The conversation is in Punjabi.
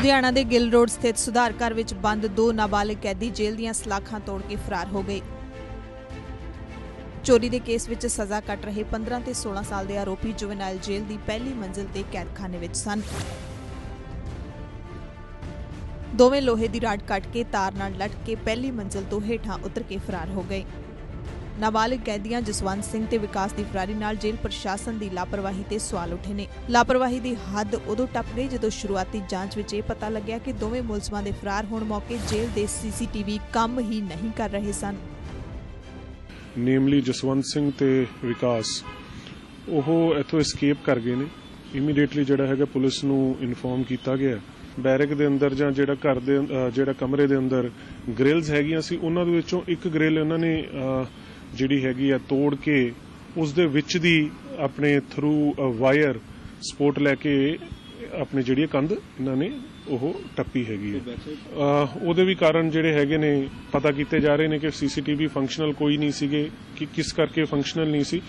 ਲੁਧਿਆਣਾ ਦੇ ਗਿੱਲ ਰੋਡ ਸਥਿਤ ਸੁਧਾਰ ਘਰ ਵਿੱਚ ਬੰਦ ਦੋ ਨਾਬਾਲਗ ਕੈਦੀ ਜੇਲ੍ਹ ਦੀਆਂ ਸਲਾਖਾਂ ਤੋੜ ਕੇ ਫਰਾਰ ਹੋ ਗਏ। ਚੋਰੀ ਦੇ ਕੇਸ ਵਿੱਚ ਸਜ਼ਾ ਕੱਟ ਰਹੇ 15 ਤੇ 16 ਸਾਲ ਦੇ ਆਰੋਪੀ ਜੁਵੈਨਾਈਲ ਜੇਲ੍ਹ ਦੀ ਪਹਿਲੀ ਮੰਜ਼ਿਲ ਤੇ ਕੈਦਖਾਨੇ ਵਿੱਚ ਸਨ। ਦੋਵੇਂ ਲੋਹੇ ਦੀ ਰਾਡ ਕੱਟ ਕੇ ਤਾਰ ਨਾਲ ਲਟਕ ਕੇ ਪਹਿਲੀ ਮੰਜ਼ਿਲ ਤੋਂ ਹੇਠਾਂ ਉਤਰ ਕੇ ਫਰਾਰ ਹੋ ਗਏ। ਨਾਬਾਲਿਗ ਕੈਦੀਆਂ ਜਸਵੰਤ ਸਿੰਘ ਤੇ ਵਿਕਾਸ ਦੀ ਫਰਾਰੀ ਨਾਲ ਜੇਲ੍ਹ ਪ੍ਰਸ਼ਾਸਨ ਦੀ ਲਾਪਰਵਾਹੀ ਤੇ ਸਵਾਲ ਉੱਠੇ ਨੇ। ਲਾਪਰਵਾਹੀ ਦੀ ਹੱਦ ਉਦੋਂ ਟੱਪ ਗਈ ਜਦੋਂ ਸ਼ੁਰੂਆਤੀ ਜਾਂਚ ਵਿੱਚ ਇਹ ਪਤਾ ਲੱਗਿਆ ਕਿ ਦੋਵੇਂ ਮੁਲਜ਼ਮਾਂ ਦੇ ਫਰਾਰ ਹੋਣ ਮੌਕੇ ਜੇਲ੍ਹ ਦੇ ਸੀਸੀਟੀਵੀ ਕੰਮ ਹੀ ਨਹੀਂ ਕਰ ਰਹੇ ਸਨ। ਨੇਮਲੀ ਜਸਵੰਤ ਸਿੰਘ ਤੇ ਵਿਕਾਸ। ਉਹ ਇੱਥੋਂ ਐਸਕੇਪ ਕਰ ਗਏ ਨੇ। ਇਮੀਡੀਏਟਲੀ ਜਿਹੜਾ ਹੈਗਾ ਪੁਲਿਸ ਨੂੰ ਇਨਫੋਰਮ ਕੀਤਾ ਗਿਆ। ਬੈਰਕ ਦੇ ਅੰਦਰ ਜਾਂ ਜਿਹੜਾ ਘਰ ਦੇ ਜਿਹੜਾ ਕਮਰੇ ਦੇ ਅੰਦਰ ਗ੍ਰਿਲਸ ਹੈਗੀਆਂ ਸੀ, ਉਹਨਾਂ ਦੇ ਵਿੱਚੋਂ ਇੱਕ ਗ੍ਰਿਲ ਉਹਨਾਂ ਨੇ ਜਿਹੜੀ ਹੈਗੀ ਆ ਤੋੜ ਕੇ ਉਸ ਦੇ ਵਿੱਚ ਦੀ ਆਪਣੇ ਥਰੂ ਵਾਇਰ ਸਪੋਰਟ ਲੈ ਕੇ ਆਪਣੀ ਜਿਹੜੀ ਇਹ ਕੰਧ, ਇਹਨਾਂ ਨੇ ਉਹ ਟੱਪੀ ਹੈਗੀ ਹੈ ਉਹਦੇ ਵੀ ਕਾਰਨ ਜਿਹੜੇ ਹੈਗੇ ਨੇ, ਪਤਾ ਕੀਤੇ ਜਾ ਰਹੇ ਨੇ ਕਿ ਸੀਸੀਟੀਵੀ ਫੰਕਸ਼ਨਲ ਕੋਈ ਨਹੀਂ ਸੀਗੇ, ਕਿ ਕਿਸ ਕਰਕੇ ਫੰਕਸ਼ਨਲ ਨਹੀਂ ਸੀ।